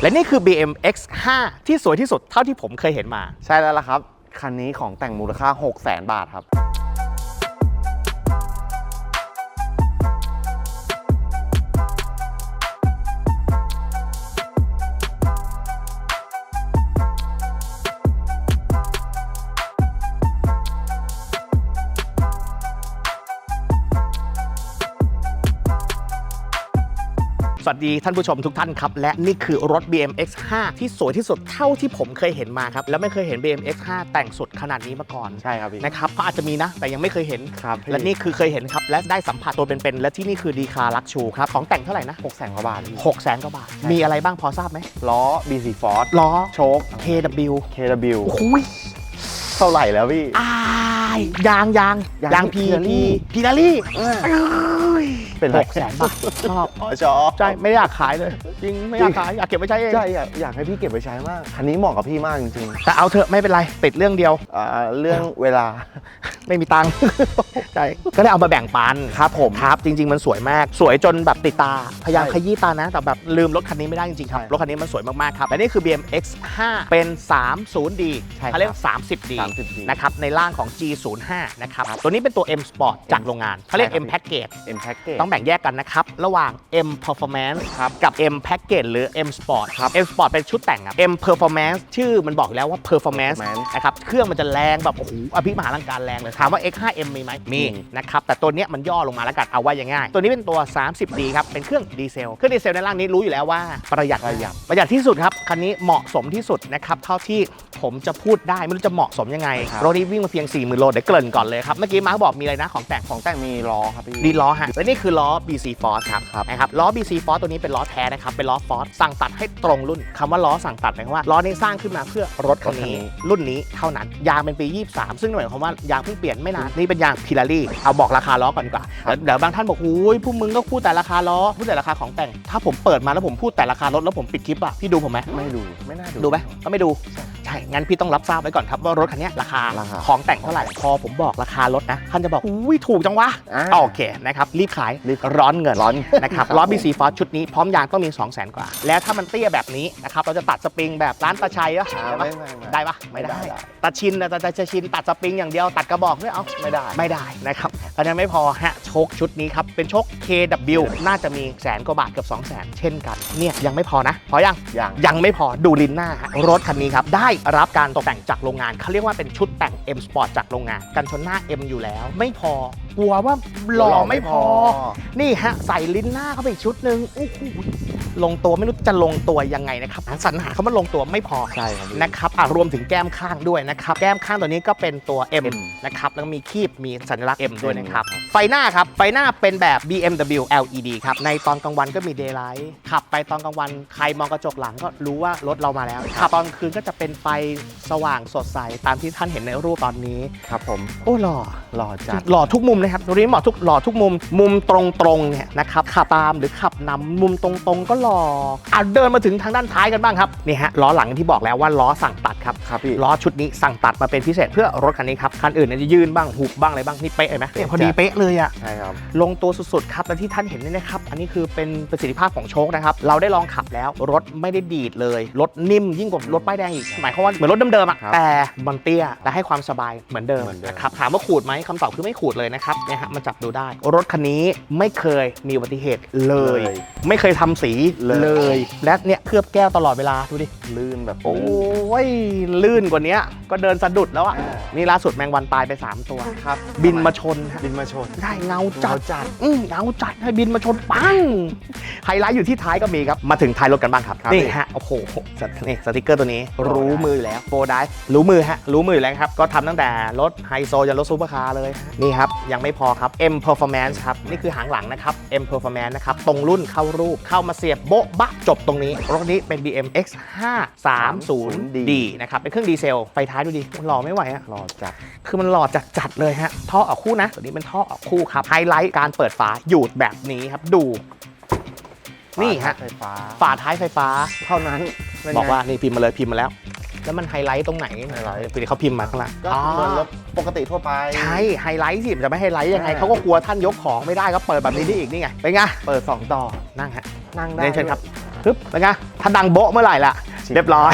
และนี่คือ BM X5 ที่สวยที่สุดเท่าที่ผมเคยเห็นมา ใช่แล้วล่ะครับ คันนี้ของแต่งมูลค่า 6 0 0 0 0 0 บาทครับ สวัสดีท่านผู้ชมทุกท่านครับ และนี่คือรถ BM X5 ที่สวยที่สุดเท่าที่ผมเคยเห็นมาครับ แล้วไม่เคยเห็น BM X5 แต่งสุดขนาดนี้มาก่อนใช่ครับพี่นะครับเพราะอาจจะมีนะ แต่ยังไม่เคยเห็นครับพี่และนี่คือเคยเห็นครับและได้สัมผัสตัวเป็นๆและที่นี่คือดีคารักชูครับของแต่งเท่าไหร่นะ6 0 0 0 0 0กว่าบาทพี่6 0แสนกว่าบาท มีอะไรบ้างพอทราบไหมล้อ BC Force ล้อ โชค KW KW โอ้โหเท่าไหร่แล้วพี่อายยางยางยางยางพี Pirelli พีพีนารี่ เป็นไร หกแสนบาทชอบอ๋อชอบใช่ไม่ได้อยากขายเลย จริงไม่อยากขายอยากเก็บไว้ใช้เองใช่อยากอยากให้พี่เก็บไว้ใช้มาก คันนี้เหมาะกับพี่มากจริงแต่เอาเถอะไม่เป็นไรติดเรื่องเดียว ๆอ่าเรื่องเวลา ไม่มีตังค์ ใช่ก็เลยเอามาแบ่งปันครับผมครับจริง ๆ มันสวยมาก สวยจนแบบติดตา พยายามใช่ขยี้ตานะ แต่แบบลืมรถคันนี้ไม่ได้จริง ๆ ครับ ใช่รถคันนี้มันสวยมาก ๆ ครับ และนี่คือ BMX 5 เป็น 30D ใช่ครับเขาเรียก 30D 30D นะครับ ในร่างของ G05 นะครับ ตัวนี้เป็นตัว M Sport จากโรงงานเขาเรียก ใช่ครับ M Package M Package ต้องแบ่งแยกกันนะครับ ระหว่าง M Performance กับ M Package หรือ M Sport ครับ M Sport เป็นชุดแต่งครับ M Performance ชื่อมันบอกอยู่แล้วว่า Performance Performance นะครับเครื่องมันจะแรงแบบโอ้โหอภิมหาลังการแรงเลย ถามว่า X5M มีไหมมีมีนะครับแต่ตัวเนี้ยมันย่อลงมาแล้วกันเอาไว้ยังง่าย ตัวนี้เป็นตัว 30D ครับเป็นเครื่องดีเซลเครื่องดีเซลในร่างนี้รู้อยู่แล้วว่าประหยัดประหยัดประหยัดที่สุดครับคันนี้เหมาะสมที่สุดนะครับเท่าที่ผมจะพูดได้ไม่รู้จะเหมาะสมยังไงครับ รถนี้วิ่งมาเพียง 4 0,000โลเดี๋ยวเกริ่นก่อนเลยครับเมื่อกี้มาร์คบอกมีอะไรนะของแต่งของแต่งมีล้อครับพี่ ดีล้อฮะและนี่คือล้อ BC Force ครับครับ นะครับ ล้อ BC Force ตัวนี้เป็นล้อแท้นะครับ เป็นล้อ Force สั่งตัดให้ตรงรุ่น คำว่าล้อสั่งตัดหมายความว่าล้อนี้สร้างขึ้นมาเพื่อรถคันนี้ รุ่นนี้เท่านั้น ยางเป็นปี 23 ซึ่งหมายความว่ายางเพิ่งเปลี่ยนไม่นาน นี่เป็นยางพิลารี่เอาบอกราคาล้อก่อนดีกว่าครับเดี๋ยวบางท่านบอกอุ้ยพวกมึงก็พูดแต่ราคาล้อ พูดแต่ราคาของแต่ง ถ้าผมเปิดมาแล้วผมพูดแต่ราคารถแล้วผมปิดคลิปอะพี่ดูผมไหมไม่ดู ไม่น่าดู ดูไหมก็ไม่ดูใช่ใช่งั้นพี่ต้องรับทราบไว้ก่อนครับว่ารถคันเนี้ยราคาราคา ของแต่งเท่าไหร่พอผมบอกราคารถนะท่านจะบอกอุ้ยถูกจังวะอ่า โอเคนะครับรีบขายรีบร้อนเงินร้อนนะครับครับล้อ BC Force ชุดนี้พร้อมยางต้องมี 2 0 0 0 0 0 กว่า แล้วถ้ามันเตี้ยแบบนี้นะครับเราจะตัดสปริงแบบร้านตาชัยอะอ่าได้ไม่ปะไม่ได้ปะไม่ได้ ไม่ได้ ตัดชินนะแต่จะชินตัดสปริงอย่างเดียวตัดกระบอกด้วยเอา ไม่ได้ ไม่ได้นะครับตอนนี้ไม่พอฮะโชคชุดนี้ครับ เป็นโชค KW น่าจะมีแสนกว่าบาทเกือบ2 0 0 0 0 0 เช่นกัน เนี่ยยังไม่พอนะ พอยัง อย่าง ยังไม่พอดูลินหน้าฮะรถคันนี้ครับ ได้รับการตกแต่งจากโรงงานเขาเรียกว่าเป็นชุดแต่ง M Sport จากโรงงาน กันชนหน้า M อยู่แล้ว ไม่พอกลัวว่าหล่อไม่พอ นี่ฮะใส่ลิ้นหน้าเข้าไปอีกชุดหนึ่งโอ้โห ลงตัวไม่รู้จะลงตัวยังไงนะครับสรรหาเขามาลงตัวไม่พอใช่ครับพี่ นะครับอะรวมถึงแก้มข้างด้วยนะครับ แก้มข้างตัวนี้ก็เป็นตัว M M นะครับ แล้วก็มีคีบมีสัญลักษณ์ M ด้วยนะครับครับ ไฟหน้าครับ ไฟหน้าเป็นแบบ BMW LED ครับ ในตอนกลางวันก็มี daylight ขับไปตอนกลางวัน ใครมองกระจกหลังก็รู้ว่ารถเรามาแล้วขับตอนคืนก็จะเป็นไฟสว่างสดใสตามที่ท่านเห็นในรูปตอนนี้ ครับผมโอ้หล่อ หล่อจัด หล่อทุกมุมเลยครับตัวนี้เหมาะทุกหล่อทุกมุม มุมตรงๆเนี่ยนะครับขับตามหรือขับนำมุมตรงๆก็หล่ออะเดินมาถึงทางด้านท้ายกันบ้างครับนี่ฮะล้อหลังที่บอกแล้วว่าล้อสั่งตัดครับครับพี่ล้อชุดนี้สั่งตัดมาเป็นพิเศษเพื่อรถคันนี้ครับคันอื่นเนี่ยจะยืนบ้างหุบบ้างอะไรบ้างนี่เป๊ะเลยไหมเนี่ยพอดีเป๊ะเลยอะใช่ครับลงตัวสุดๆครับและที่ท่านเห็นเนี่ยนะครับอันนี้คือเป็นประสิทธิภาพของโชคนะครับเราได้ลองขับแล้วรถไม่ได้ดีดเลยรถนิ่มยิ่งกว่ารถป้ายแดงอีกหมายความว่าเหมือนรถเดิมๆอะครับแต่มันเตี้ยและให้ความสบายเหมือนเดิมเหมือนเดิมนะครับถามว่าขูดไหมคำตอบคือไม่ขูดเลยนะครับเนี่ยฮะมันจับดูได้ รถคันนี้ไม่เคยมีอุบัติเหตุเลย ไม่เคยทำสีเลย เลยและเนี่ยเคลือบแก้วตลอดเวลาดูดิ ลื่นแบบโอ้ยลื่นกว่านี้ก็เดินสะดุดแล้วอะ นี่ล่าสุดแมงวันตายไป 3 ตัวครับ บินมาชนฮะบินมาชนได้เงาจัดเงาจัดอืมเงาจัดให้บินมาชนปังไฮไลท์อยู่ที่ท้ายก็มีครับ มาถึงท้ายรถกันบ้างครับครับนี่ฮะ โอ้โหสตนี่สติกเกอร์ตัวนี้ รู้มืออยู่แล้วโฟร์ดรู้มือฮะ รู้มืออยู่แล้วครับ ก็ทำตั้งแต่รถไฮโซยันรถซูเปอร์คาร์เลย นี่ครับ ยังไม่พอครับ M Performance ครับ นี่คือหางหลังนะครับ M Performance นะครับ ตรงรุ่นเข้ารูปเข้ามาเสียบโบ๊ะบะจบตรงนี้รถนี้เป็น BM X5 30D นะครับ เป็นเครื่องดีเซล ไฟท้ายดูดิหล่อไม่ไหวอะหล่อจัด คือมันหล่อจัดๆเลยฮะ ท่อออกคู่นะ ตัวนี้เป็นท่อออกคู่ครับ ไฮไลท์การเปิดฝาอยู่แบบนี้ครับ ดู นี่ฮะ ไฟฟ้า ฝาท้ายไฟฟ้า เท่านั้นเป็นไงบอกว่านี่พิมพ์มาเลยพิมพ์มาแล้ว แล้วมันไฮไลท์ตรงไหนไฮไลท์เดี๋ยวเขาพิมพ์มาข้างล่างก็อ๋อเหมือนรถปกติทั่วไป ใช่ ไฮไลท์สิมันจะไม่ไฮไลท์ยังไงอ่าเขาก็กลัวท่านยกของไม่ได้ก็เปิดแบบนี้ได้อีกนี่ไง เป็นไง เปิด2ต่อ นั่งฮะ นั่งได้เรียนเชิญครับปึ๊บเป็นไงถ้าดังโบ๊ะเมื่อไหร่ล่ะ เรียบร้อย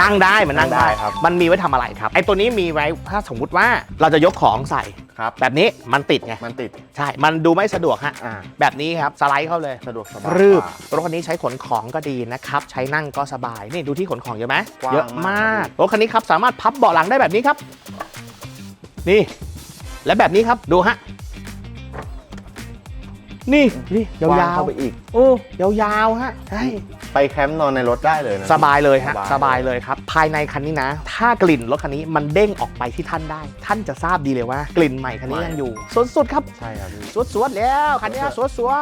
นั่งได้มันนั่งได้นั่งได้ครับ มันมีไว้ทำอะไรครับ ไอ้ตัวนี้มีไว้ถ้าสมมุติว่าเราจะยกของใส่ครับแบบนี้มันติดไง มันติด ใช่ มันดูไม่สะดวกฮะอ่าแบบนี้ครับ สไลด์เข้าเลย สะดวกสบายรืบกว่ารถคันนี้ใช้ขนของก็ดีนะครับ ใช้นั่งก็สบาย นี่ดูที่ขนของเยอะไหมกว้างเยอะมามากกรถคันนี้ครับสามารถพับเบาะหลังได้แบบนี้ครับ นี่ และแบบนี้ครับ ดูฮะ นี่นี่ยกว้างาวเข้าไปอีก ๆโอ้ยาวๆฮะใช่ ไปแคมป์นอนในรถได้เลยนะ สบายเลยฮะสบายสบายเลยครับ ภายในคันนี้นะ ถ้ากลิ่นรถคันนี้มันเด้งออกไปที่ท่านได้ ท่านจะทราบดีเลยว่า กลิ่นใหม่คันนี้ยังอยู่สุดๆครับใช่ครับพี่สวดสวดๆแล้วคันนี้สวดสว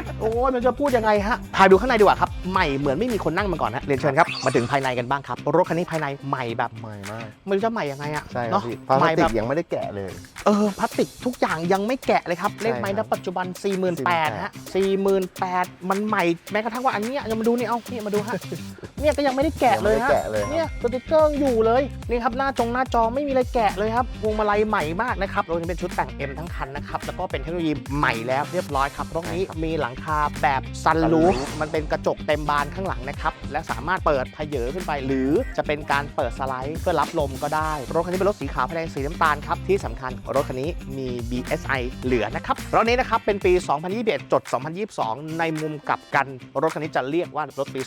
ดๆโอ้ยมันจะพูดยังไงฮะพาดูข้างในดีกว่าครับใหม่เหมือนไม่มีคนนั่งมาก่อนฮะเรียนเชิญครับมาถึงภายในกันบ้างครับรถคันนี้ภายในใหม่แบบใหม่มากไม่รู้จะใหม่ยังไงอะใช่ครัเนาะบพี่พลาใหสม่ติแบกบยังไม่ได้แกะเลยเออพลาสติกทุกอย่างยังไม่แกะเลยครับเลขไม้ใช่ณครับปัจจุบัน 48,000ฮะ48,000มันใหม่แม้กระทั่งว่าอันเนี้ยยังมาดูนี่เอานี่มาดูฮะ เนี่ยก็ยังไม่ได้แกะเลยงไม่ฮะได้แกะเลยครับ เนี่ยสติกเกอร์ยังอยู่เลยนี่ครับหน้าจงหน้าจอไม่มีอะไรแกะเลยครับพวงมาลัยใหม่มากนะครับรถนี้เป็นชุดแต่ง M ทั้งคันนะครับแล้วก็เป็นเทคโนโลยีใหม่แล้วเรียบร้อยครับรถนี้มีหลังคาแบบซันรูฟมันเป็นกระจกเต็มบานข้างหลังนะครับและสามารถเปิดเพเยอขึ้นไป หรือจะเป็นการเปิดสไลด์เพื่อรับลมก็ได้รถคันนี้เป็นรถสีขาวภายในสีน้ำตาลครับที่สำคัญรถคันนี้มี BSI เหลือนะครับรถนี้นะครับเป็นปี 2021จด 2022 ในมุมกลับกันรถคันนี้จะเรียกว่ารถปี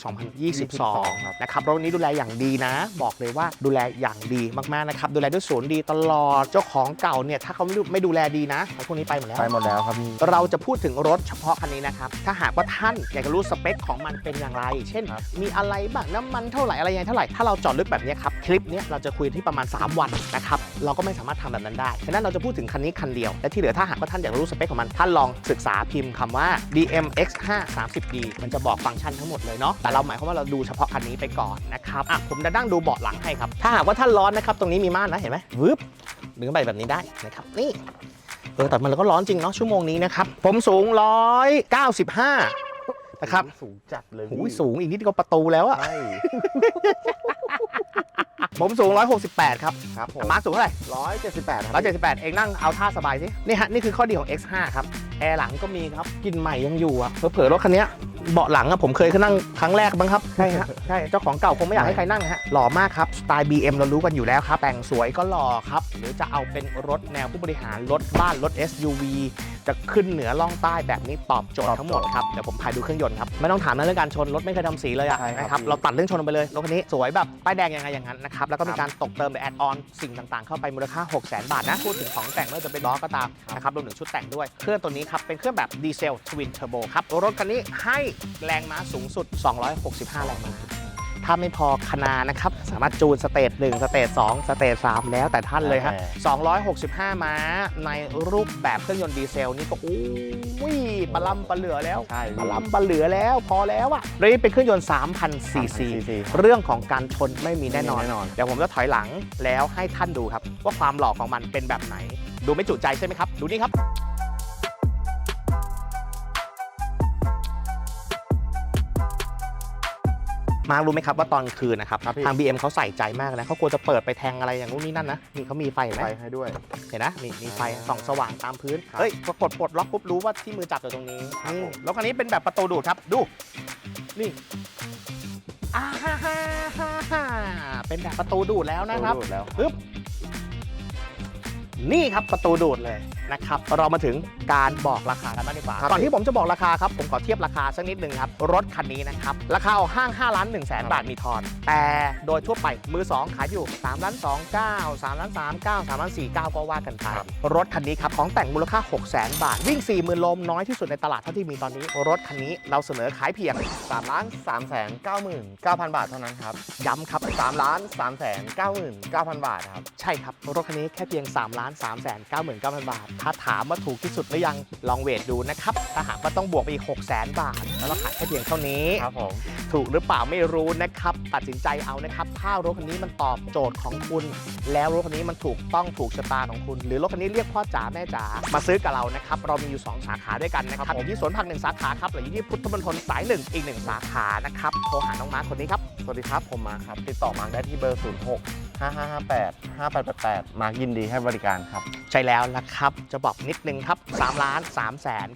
2022ครับนะครับ รถนี้ดูแลอย่างดีนะ บอกเลยว่าดูแลอย่างดีมากๆนะครับ ดูแลด้วยศูนย์ดีตลอด เจ้าของเก่าเนี่ย ถ้าเขาไม่ดูไม่ดูแลดีนะไอ้พวกนี้ไปหมดแล้ว ไปหมดแล้วครับพี่ เราจะพูดถึงรถเฉพาะคันนี้นะครับ ถ้าหากว่าท่านอยากจะรู้สเปคของมันเป็นอย่างไร เช่นครับมีอะไรบ้างน้ำมันเท่าไหร่อะไรยังไงเท่าไหร่ ถ้าเราเจอดลึกแบบนี้ครับ คลิปเนี้ยเราจะคุยที่ประมาณ 3 วันนะครับ เราก็ไม่สามารถทำแบบนั้นได้ฉะนั้นเราจะพูดถึงคันนี้คันเดียว และที่เหลือถ้าหากว่าท่านอยากรู้สเปคของมัน ท่านลองศึกษาพิมพ์คำว่า DMX5 30D มันจะบอกฟังก์ชันทั้งหมดเลยเนาะแต่เราหมายความว่าเราดูเฉพาะคันนี้ไปก่อนนะครับอะผมจะนั่งดูเบาะหลังให้ครับ ถ้าหากว่าท่านร้อนนะครับ ตรงนี้มีม่านนะเห็นไหมวืบดึงเข้าไปแบบนี้ได้นะครับนี่เออแต่มันก็ร้อนจริงเนาะชั่วโมงนี้นะครับผมสูง 195 นะครับสูงจัดเลยหูยพี่สูงอีกนิดก็ประตูแล้วอะใช่ผมสูง 168 ครับ ครับผมมาร์คสูงเท่าไหร่ร้อยเจ็ดสิบแปดครับ178 เองนั่งเอาท่าสบายสิ นี่ฮะ นี่คือข้อดีของ X5 ครับ แอร์หลังก็มีครับ กลินใหม่ยังอยู่อะเผลอๆรถคันเนี้ย เบาะหลังอะผมเคยขึ้นนั่งครั้งแรกบ้างครับ ใช่ฮะใช่เจ้าของเก่าคงไม่อยากให้ใครนั่งฮะหล่อมากครับ สไตล์ BM เรารู้กันอยู่แล้วครับ แต่งสวยก็หล่อครับ หรือจะเอาเป็นรถแนวผู้บริหารรถบ้านรถ SUV จะขึ้นเหนือล่องใต้แบบนี้ตอบโจทย์ทั้งหมดครับ เดี๋ยวผมพาดูเครื่องยนต์ครับ ไม่ต้องถามนะเรื่องการชน รถไม่เคยทำสีเลยอะใช่ครับนะครับพี่เราตัดเรื่องชนออกไปเลย รถคันนี้สวยแบบป้ายแดงยังไงอย่างนั้นนะครับ แล้วก็มีการตกเติมแบบแอดออนสิ่งต่างๆ เข้าไปมูลค่า6 0 0 0 0 0 บาทนะ พูดถึงของแต่งไม่ว่าจะเป็นล้อก็ตามนะครับรวมถึงชุดแต่งด้วย เครื่องตัวนี้ครับเป็นเครื่องแบบดีเซลทวินเทอร์โบครับ รถคันนี้ให้แรงม้าสูงสุด 265 แรงม้า ถ้าไม่พอคณานะครับ สามารถจูนสเตจ1สเตจ2สเตจ3แล้วแต่ท่านเลยฮะ265 ม้าในรูปแบบเครื่องยนต์ดีเซลนี่ก็อุ้ยปลาล่ำปลาเหลือแล้วใช่ปลาล่ำปลาเหลือแล้วพอแล้วอะเรนี่เป็นเครื่องยนต์3,000ซีซีซีซีเรื่องของการชนไม่มีแน่นอน ไม่มีแน่นอน เดี๋ยวผมจะถอยหลังแล้วให้ท่านดูครับ ว่าความหล่อของมันเป็นแบบไหน ดูไม่จุใจใช่ไหมครับ ดูนี่ครับ มารู้ไหมครับว่าตอนคืนนะครับครับพี่ ทาง BM เขาใส่ใจมากนะเขากลัวจะเปิดไปแทงอะไรอย่างนู้นนี่นั่นนะนี่เขามีไฟเห็นไหมไปให้ด้วย เห็นนะมีมีไฟอ่าส่องสว่างตามพื้นครับเฮ้ยพอกดปลดล็อกปุ๊บรู้ว่าที่มือจับอยู่ตรงนี้ครับนี่ผม แล้วคันนี้เป็นแบบประตูดูดครับดูนี่อ่าฮ่าฮ่าฮ่าฮ่าเป็นแบบประตูดูดแล้วนะครับ ดูดแล้วปึ๊บ นี่ครับประตูดูดเลยนะครับเรามาถึงการบอกราคากันบ้างดีกว่าครับก่อนที่ผมจะบอกราคาครับผมขอเทียบราคาสักนิดหนึ่งครับรถคันนี้นะครับราคาออกห้าง5ล้าน1แสนบาทมีทอน แต่โดยทั่วไปมือ 2 ขายอยู่3ล้าน2 9 3ล้าน3 9 3ล้าน4 9ก็ว่ากันไปครับรถคันนี้ครับของแต่งมูลค่า6 0แสนบาท วิ่ง 40,000โลมน้อยที่สุดในตลาดเท่าที่มีตอนนี้ รถคันนี้เราเสนอขายเพียงสามล้านสามแสนเก้าหมื่นเก้าพันบาทเท่านั้นครับย้ำครับสามล้านสามแสนเก้าหมื่นเก้าพันบาทครับใช่ครับรถคันนี้แค่เพียง3ล้าน3แสน9 9 0 0 0 บาท ถ้าถามว่าถูกที่สุดหรือยังลองเวทดูนะครับ ถ้าหากว่าต้องบวกไปอีก6 0 0 0 0 0 บาท แล้วเราขายแค่เพียงเท่านี้ ครับผม ถูกหรือเปล่าไม่รู้นะครับ ตัดสินใจเอานะครับถ้ารถคันนี้มันตอบโจทย์ของคุณ แล้วรถคันนี้มันถูกต้องถูกชะตาของคุณ หรือรถคันนี้เรียกพ่อจ๋าแม่จ๋ามาซื้อกับเรานะครับเรามีอยู่ 2 สาขาด้วยกันนะครับอยู่ที่สวนผักหนึ่งสาขาครับหรืออยู่ที่พุทธมณฑลสายหนึ่งอีกหนึ่งสาขานะครับโทรหาน้องมาร์คคนนี้ครับสวัสดีครับผมมาร์คครับติดต่อมาร์คได้ที่เบอร์ 06 5558 5888 มาร์กยินดีให้บริการครับ ใช่แล้วนะครับ จะบอกนิดนึงครับ3ล้าน3แสน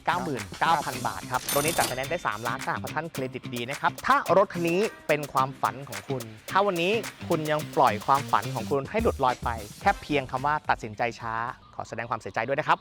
99,000 บาทครับ ตัวนี้จัดไฟแนนซ์ได้ 3 ล้านถ้าหากว่าท่านเครดิตดีนะครับ ถ้ารถคันนี้เป็นความฝันของคุณ ถ้าวันนี้คุณยังปล่อยความฝันของคุณให้หลุดลอยไป แค่เพียงคำว่าตัดสินใจช้า ขอแสดงความเสียใจด้วยนะครับ